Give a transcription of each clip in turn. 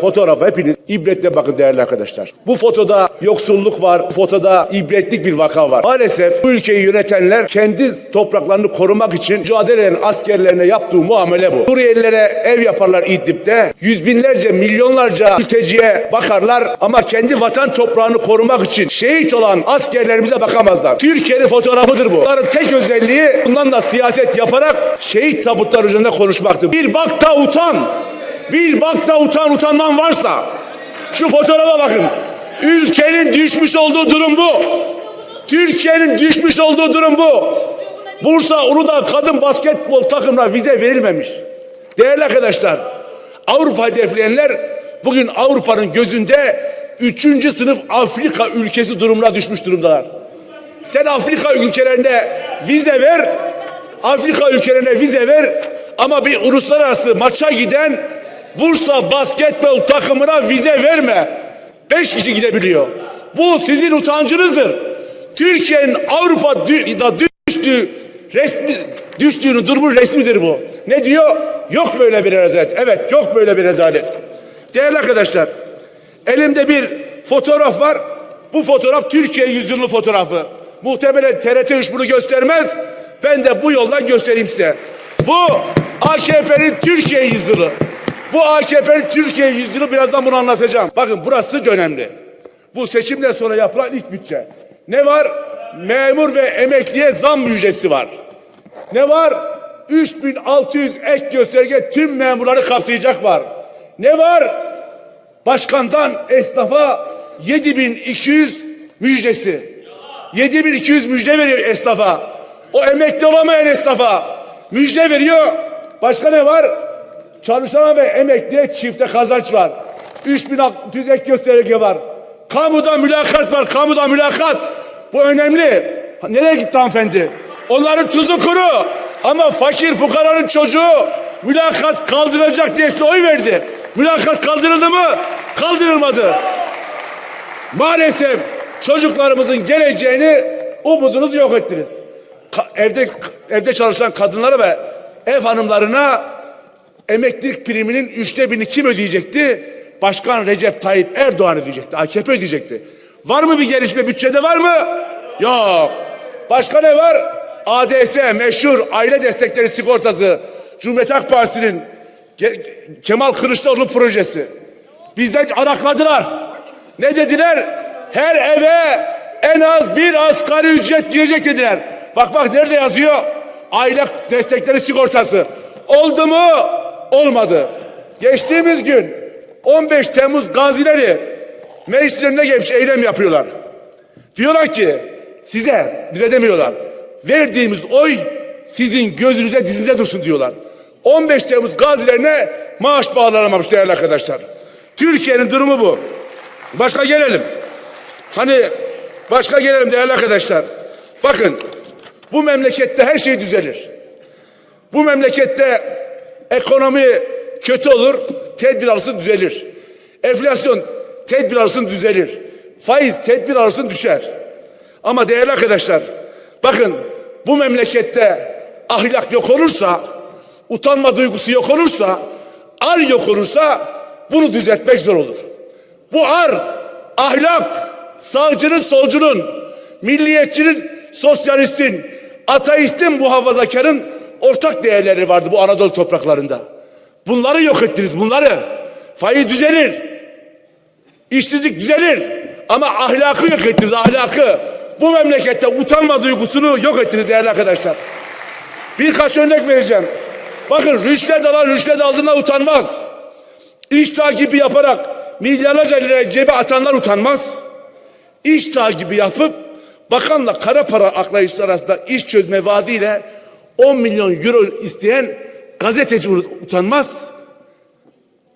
Fotoğrafa hepiniz ibretle bakın değerli arkadaşlar. Bu fotoda yoksulluk var, bu fotoda ibretlik bir vaka var. Maalesef bu ülkeyi yönetenler kendi topraklarını korumak için mücadele eden askerlerine yaptığı muamele bu. Suriyelilere ev yaparlar İdlib'de. Yüz binlerce, milyonlarca mülteciye bakarlar ama kendi vatan toprağını korumak için şehit olan askerlerimize bakamazlar. Türkiye'nin fotoğrafıdır bu. Bunların tek özelliği bundan da siyaset yaparak şehit tabutları üzerinde konuşmaktır. Bir bak da utan. Bir bak da utan utanman varsa şu fotoğrafa bakın. Ülkenin düşmüş olduğu durum bu. Türkiye'nin düşmüş olduğu durum bu. Bursa Uludağ kadın basketbol takımına vize verilmemiş. Değerli arkadaşlar, Avrupa hedefleyenler bugün Avrupa'nın gözünde üçüncü sınıf Afrika ülkesi durumuna düşmüş durumdalar. Sen Afrika ülkelerine vize ver, Afrika ülkelerine vize ver ama bir uluslararası maça giden Bursa basketbol takımına vize verme. Beş kişi gidebiliyor. Bu sizin utancınızdır. Türkiye'nin Avrupa'da düştüğü resmi düştüğünün durumu resmidir bu. Ne diyor? Yok böyle bir rezalet. Evet yok böyle bir rezalet. Değerli arkadaşlar elimde bir fotoğraf var. Bu fotoğraf Türkiye yüzyılı fotoğrafı. Muhtemelen TRT 3 bunu göstermez. Ben de bu yoldan göstereyim size. Bu AKP'nin Türkiye yüzyılı. Bu AKP'nin Türkiye yüzyılı birazdan bunu anlatacağım. Bakın burası önemli. Bu seçimden sonra yapılan ilk bütçe. Ne var? Memur ve emekliye zam müjdesi var. Ne var? 3600 ek gösterge tüm memurları kapsayacak var. Ne var? Başkandan esnafa 7200 müjdesi. 7200 müjde veriyor esnafa. O emekli olamayan esnafa müjde veriyor. Başka ne var? Çalışana ve emekliye çifte kazanç var. 3600 ek gösterge var. Kamuda mülakat var. Kamuda mülakat. Bu önemli. Nereye gitti hanımefendi? Onların tuzu kuru. Ama fakir fukaranın çocuğu mülakat kaldıracak diye oy verdi. Mülakat kaldırıldı mı? Kaldırılmadı. Maalesef çocuklarımızın geleceğini umudunuzu yok ettiniz. Ka- evde evde çalışan kadınlara ve ev hanımlarına emeklilik priminin üçte birini kim ödeyecekti? Başkan Recep Tayyip Erdoğan ödeyecekti. AKP ödeyecekti. Var mı bir gelişme bütçede var mı? Yok. Başka ne var? ADS meşhur aile destekleri sigortası. Cumhuriyet Halk Partisi'nin Kemal Kılıçdaroğlu projesi. Bizden arakladılar. Ne dediler? Her eve en az bir asgari ücret girecek dediler. Bak bak nerede yazıyor? Aile destekleri sigortası. Oldu mu? Olmadı. Geçtiğimiz gün 15 Temmuz gazileri meclislerine gelmiş eylem yapıyorlar. Diyorlar ki size, bize demiyorlar. Verdiğimiz oy sizin gözünüze dizinize dursun diyorlar. 15 Temmuz gazilerine maaş bağlanamamış değerli arkadaşlar. Türkiye'nin durumu bu. Başka gelelim. Hani başka gelelim değerli arkadaşlar. Bakın bu memlekette her şey düzelir. Bu memlekette ekonomi kötü olur, tedbir alırsın düzelir. Enflasyon tedbir alırsın düzelir. Faiz tedbir alırsın düşer. Ama değerli arkadaşlar bakın bu memlekette ahlak yok olursa, utanma duygusu yok olursa, ar yok olursa bunu düzeltmek zor olur. Bu ar, ahlak, sağcının, solcunun, milliyetçinin, sosyalistin, ateistin, muhafazakarın ortak değerleri vardı bu Anadolu topraklarında. Bunları yok ettiniz, bunları. Faiz düzelir, işsizlik düzelir ama ahlakı yok ettiniz, ahlakı. Bu memlekette utanma duygusunu yok ettiniz değerli arkadaşlar. Birkaç örnek vereceğim. Bakın rüşvet alan rüşvet aldığına utanmaz. İş takibi yaparak milyarlarca lira cebe atanlar utanmaz. İş takibi yapıp bakanla kara para aklayıcısı arasında iş çözme vaadiyle 10 milyon euro isteyen gazeteci utanmaz.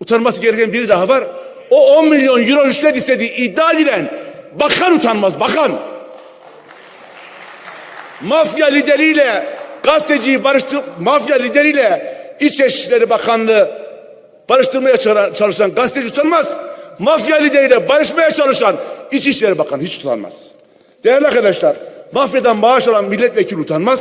Utanması gereken biri daha var. O 10 milyon euro rüşvet istediği iddia edilen bakan utanmaz bakan. Mafya lideriyle gazeteciyi barıştır mafya lideriyle İçişleri Bakanlığı barıştırmaya çalışan gazeteci utanmaz. Mafya lideriyle barışmaya çalışan İçişleri Bakanı hiç utanmaz. Değerli arkadaşlar, mafyadan maaş alan milletvekili utanmaz.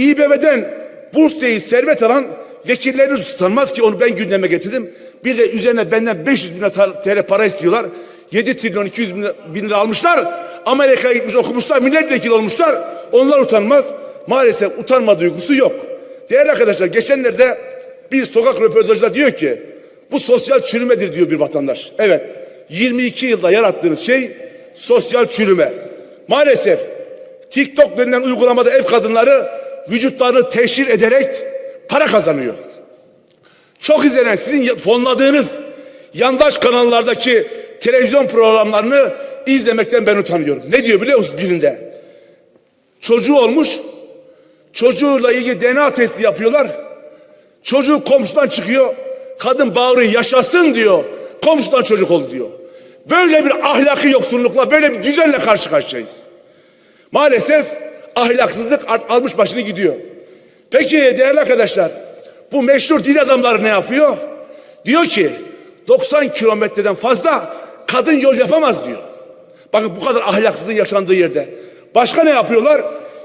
İBB'den burs değil servet alan Vekilleriniz tutanmaz ki onu ben gündeme getirdim. Bir de üzerine benden 500 bin TL para istiyorlar. 7 trilyon 200 bin, bin lira almışlar. Amerika'ya gitmiş okumuşlar. Milletvekili olmuşlar. Onlar utanmaz. Maalesef utanma duygusu yok. Değerli arkadaşlar geçenlerde bir sokak röportajında diyor ki bu sosyal çürümedir diyor bir vatandaş. Evet 22 yılda yarattığınız şey sosyal çürüme. Maalesef TikTok denilen uygulamada ev kadınları vücutlarını teşhir ederek para kazanıyor. Çok izlenen sizin fonladığınız yandaş kanallardaki televizyon programlarını izlemekten ben utanıyorum. Ne diyor biliyor musunuz birinde? Çocuğu olmuş, çocuğuyla ilgili DNA testi yapıyorlar. Çocuğu komşudan çıkıyor, kadın bağırıyor yaşasın diyor, komşudan çocuk oldu diyor. Böyle bir ahlaki yoksunlukla, böyle bir düzenle karşı karşıyayız. Maalesef ahlaksızlık almış başını gidiyor. Peki değerli arkadaşlar, bu meşhur din adamları ne yapıyor? Diyor ki 90 kilometreden fazla kadın yol yapamaz diyor. Bakın bu kadar ahlaksızlığın yaşandığı yerde. Başka ne yapıyorlar?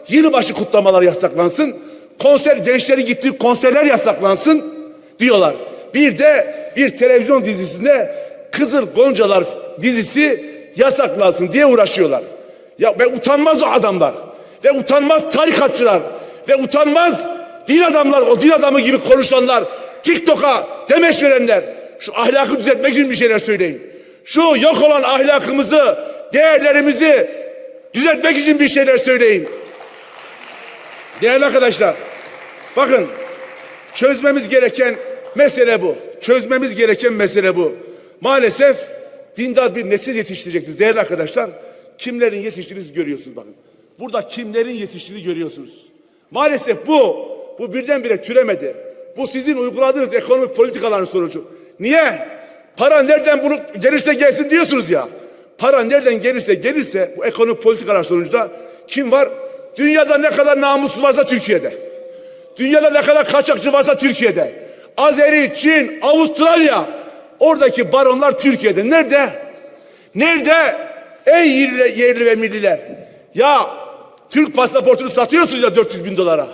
Yılbaşı kutlamalar yasaklansın. Konser gençleri gittiği konserler yasaklansın diyorlar. Bir de bir televizyon dizisinde Kızıl Goncalar dizisi yasaklansın diye uğraşıyorlar. Ya ve utanmaz o adamlar. Ve utanmaz tarikatçılar. Ve utanmaz din adamlar, o din adamı gibi konuşanlar. TikTok'a demeç verenler. Şu ahlakı düzeltmek için bir şeyler söyleyin. Şu yok olan ahlakımızı, değerlerimizi düzeltmek için bir şeyler söyleyin. Değerli arkadaşlar, bakın çözmemiz gereken mesele bu. Çözmemiz gereken mesele bu. Maalesef dindar bir nesil yetiştireceksiniz değerli arkadaşlar. Kimlerin yetiştiğinizi görüyorsunuz bakın. Burada kimlerin yetiştiğini görüyorsunuz. Maalesef bu, bu birdenbire türemedi. Bu sizin uyguladığınız ekonomik politikaların sonucu. Niye? Para nereden bunu gelirse gelsin diyorsunuz ya. Para nereden gelirse gelirse bu ekonomik politikalar sonucunda kim var? Dünyada ne kadar namussuz varsa Türkiye'de. Dünyada ne kadar kaçakçı varsa Türkiye'de. Azeri, Çin, Avustralya oradaki baronlar Türkiye'de. Nerede? Nerede? Ey yerli, yerli ve milliler. Ya Türk pasaportunu satıyorsunuz ya 400 bin dolara.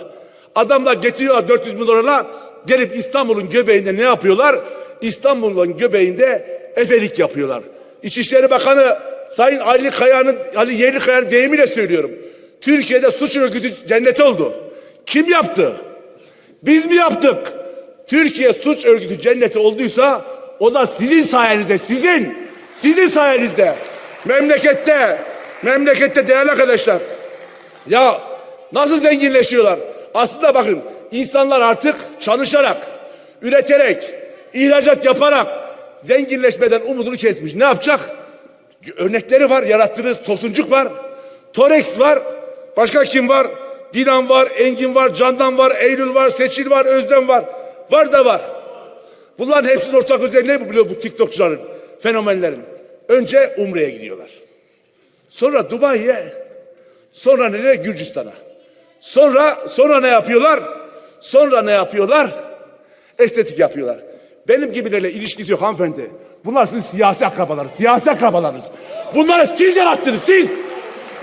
Adamlar getiriyorlar 400 bin dolara gelip İstanbul'un göbeğinde ne yapıyorlar? İstanbul'un göbeğinde efelik yapıyorlar. İçişleri Bakanı Sayın Ali Kaya'nın Ali Yerlikaya'nın deyimiyle söylüyorum. Türkiye'de suç örgütü cenneti oldu. Kim yaptı? Biz mi yaptık? Türkiye suç örgütü cenneti olduysa o da sizin sayenizde, sizin, sizin sayenizde. Memlekette, memlekette değerli arkadaşlar. Ya nasıl zenginleşiyorlar? Aslında bakın insanlar artık çalışarak, üreterek, ihracat yaparak zenginleşmeden umudunu kesmiş. Ne yapacak? Örnekleri var, yarattığınız Tosuncuk var, Torex var, başka kim var? Dilan var, Engin var, Candan var, Eylül var, Seçil var, Özlem var. Var da var. Bunların hepsinin ortak özelliği ne biliyor bu TikTokçuların, fenomenlerin? Önce Umre'ye gidiyorlar. Sonra Dubai'ye, sonra nereye? Gürcistan'a. Sonra sonra ne yapıyorlar? Sonra ne yapıyorlar? Estetik yapıyorlar. Benim gibilerle ilişkisi yok hanımefendi. Bunlar sizin siyasi akrabalarınız, siyasi akrabalarınız. Bunları siz yarattınız, siz.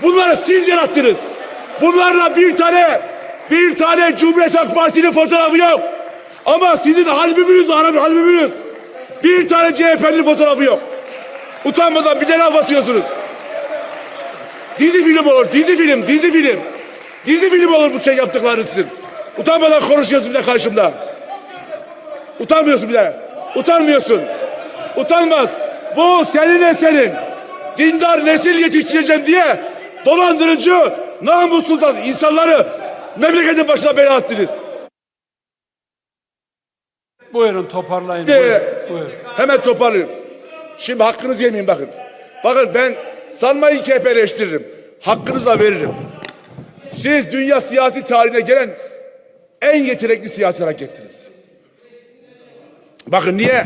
Bunları siz yarattınız. Bunlarla bir tane, bir tane Cumhuriyet Halk Partisi'nin fotoğrafı yok. Ama sizin albümünüz, albümünüz. Bir tane CHP'nin fotoğrafı yok. Utanmadan bir de laf atıyorsunuz. Dizi film olur, dizi film, dizi film. Dizi film olur bu şey yaptıklarınız sizin. Utanmadan konuşuyorsun bir de karşımda. Utanmıyorsun bir de. Utanmıyorsun. Utanmaz. Bu senin eserin. Dindar nesil yetiştireceğim diye dolandırıcı, namussuzdan insanları memleketin başına bela attınız. Buyurun toparlayın. Ee, Buyurun. buyurun. Hemen toparlayayım. Şimdi hakkınızı yemeyeyim bakın. Bakın ben sanmayın ki hep eleştiririm. Hakkınızı da veririm. Siz dünya siyasi tarihine gelen en yetenekli siyasi hareketsiniz. Bakın niye?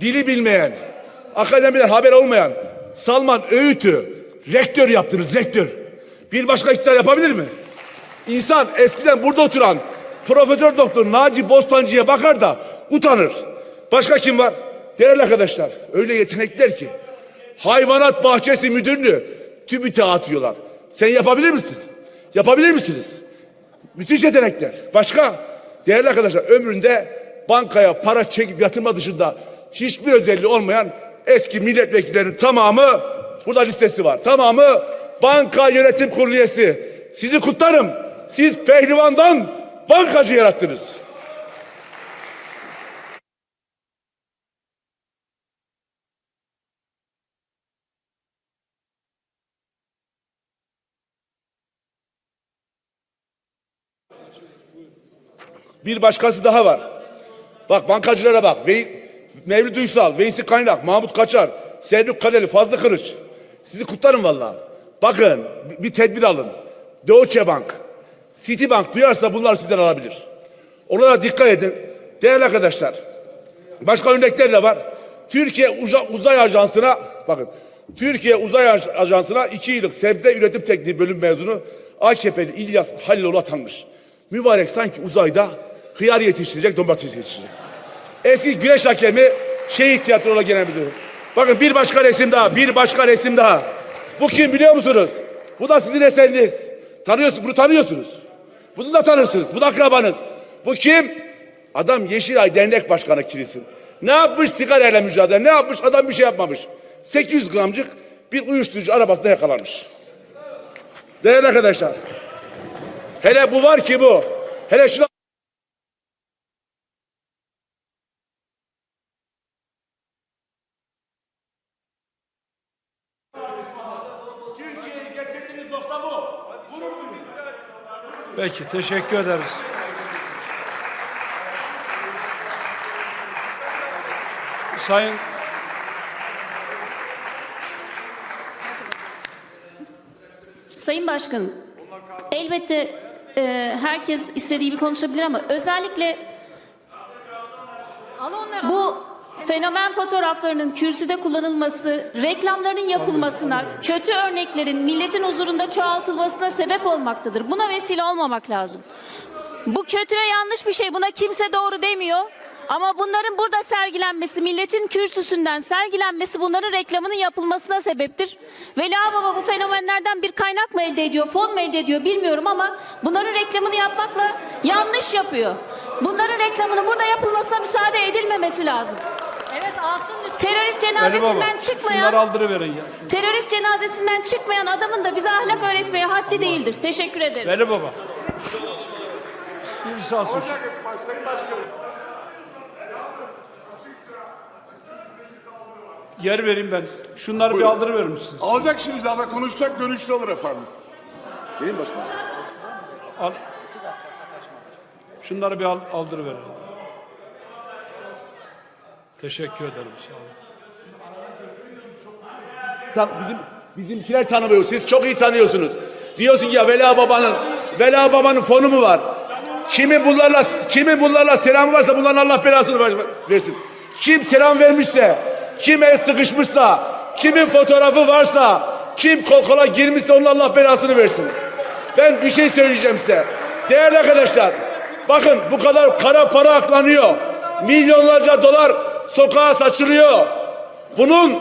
Dili bilmeyen, akademiden haber olmayan Salman Öğüt'ü rektör yaptınız, rektör. Bir başka iktidar yapabilir mi? İnsan eskiden burada oturan Profesör Doktor Naci Bostancı'ya bakar da utanır. Başka kim var? Değerli arkadaşlar öyle yetenekler ki hayvanat bahçesi müdürünü TÜBİT'e atıyorlar. Sen yapabilir misin? Yapabilir misiniz? Müthiş yetenekler. Başka? Değerli arkadaşlar ömründe bankaya para çekip yatırma dışında hiçbir özelliği olmayan eski milletvekillerinin tamamı burada listesi var. Tamamı banka yönetim kurulu üyesi. Sizi kutlarım. Siz pehlivandan bankacı yarattınız. Bir başkası daha var. Bak bankacılara bak. Ve, Mevlüt Uysal, Veysi Kaynak, Mahmut Kaçar, Selçuk Kaleli, Fazlı Kılıç. Sizi kutlarım vallahi. Bakın bir- bir tedbir alın. Deutsche Bank, Citibank duyarsa bunlar sizden alabilir. Ona da dikkat edin. Değerli arkadaşlar, başka örnekler de var. Türkiye Uza- Uzay Ajansı'na bakın. Türkiye Uzay Aj- Ajansı'na iki yıllık sebze üretim tekniği bölüm mezunu AKP'li İlyas Haliloğlu atanmış. Mübarek sanki uzayda hıyar yetiştirecek, domates yetiştirecek. Eski güreş hakemi şehit tiyatrola genel müdürü. Bakın bir başka resim daha, bir başka resim daha. Bu kim biliyor musunuz? Bu da sizin eseriniz. Tanıyorsunuz, bunu tanıyorsunuz. Bunu da tanırsınız. Bu da akrabanız. Bu kim? Adam Yeşilay Dernek Başkanı kilisin. Ne yapmış sigarayla mücadele? Ne yapmış? Adam bir şey yapmamış. 800 gramcık bir uyuşturucu arabasında yakalanmış. Değerli arkadaşlar. Hele bu var ki bu. Hele şuna Peki teşekkür ederiz. Sayın Sayın Başkanım, elbette e, herkes istediği gibi konuşabilir ama özellikle bu fenomen fotoğraflarının kürsüde kullanılması, reklamların yapılmasına, kötü örneklerin milletin huzurunda çoğaltılmasına sebep olmaktadır. Buna vesile olmamak lazım. Bu kötü ve yanlış bir şey. Buna kimse doğru demiyor. Ama bunların burada sergilenmesi, milletin kürsüsünden sergilenmesi bunların reklamının yapılmasına sebeptir. Veli Baba bu fenomenlerden bir kaynak mı elde ediyor, fon mu elde ediyor bilmiyorum ama bunların reklamını yapmakla yanlış yapıyor. Bunların reklamının burada yapılmasına müsaade edilmemesi lazım. Terörist cenazesinden çıkmayan aldırıverin ya. Terörist cenazesinden çıkmayan adamın da bize ahlak öğretmeye haddi değildir. Teşekkür ederim. Veli Baba. Birisi alsın. Yer vereyim ben. Şunları bir Buyurun. aldırıverir misiniz? Alacak şimdi zaten konuşacak dönüşlü olur efendim. Değil mi başkanım? Al. Şunları bir al, aldırıverin. Teşekkür ederim. Sağ bizim bizimkiler tanımıyor. Siz çok iyi tanıyorsunuz. Diyorsun ya Vela Baba'nın Vela Baba'nın fonu mu var? Kimin bunlarla kimin bunlarla selam varsa bunların Allah belasını ver- versin. Kim selam vermişse, kim el sıkışmışsa, kimin fotoğrafı varsa, kim kol kola girmişse onun Allah belasını versin. Ben bir şey söyleyeceğim size. Değerli arkadaşlar, bakın bu kadar kara para aklanıyor. Milyonlarca dolar sokağa saçılıyor. Bunun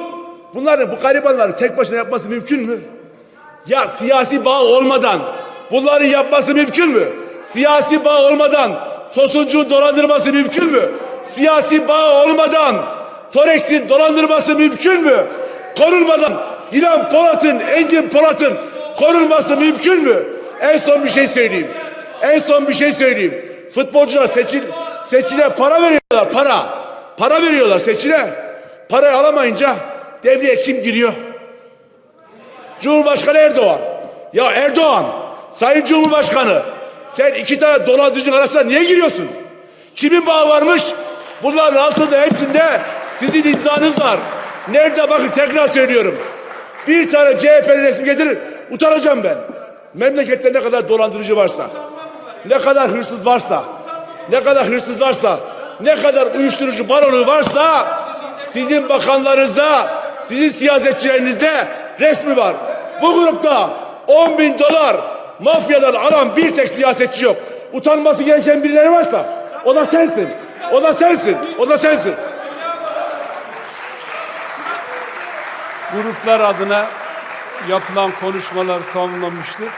bunların bu garibanların tek başına yapması mümkün mü? Ya siyasi bağ olmadan bunların yapması mümkün mü? Siyasi bağ olmadan Tosuncuğun dolandırması mümkün mü? Siyasi bağ olmadan Torex'in dolandırması mümkün mü? Korunmadan Dilan Polat'ın, Engin Polat'ın korunması mümkün mü? En son bir şey söyleyeyim. En son bir şey söyleyeyim. Futbolcular seçil, seçile para veriyorlar para. Para veriyorlar seçile. Parayı alamayınca devreye kim giriyor? Cumhurbaşkanı Erdoğan. Ya Erdoğan, Sayın Cumhurbaşkanı, sen iki tane dolandırıcının arasına niye giriyorsun? Kimin bağı varmış? Bunların altında hepsinde sizin imzanız var. Nerede bakın tekrar söylüyorum. Bir tane CHP'li resim getirir, utanacağım ben. Memlekette ne kadar dolandırıcı varsa, ne kadar hırsız varsa, ne kadar hırsız varsa, ne kadar uyuşturucu baronu varsa sizin bakanlarınızda, sizin siyasetçilerinizde resmi var. Bu grupta 10 bin dolar mafyadan alan bir tek siyasetçi yok. Utanması gereken birileri varsa o da sensin. O da sensin. O da sensin. Gruplar adına yapılan konuşmalar tamamlanmıştır.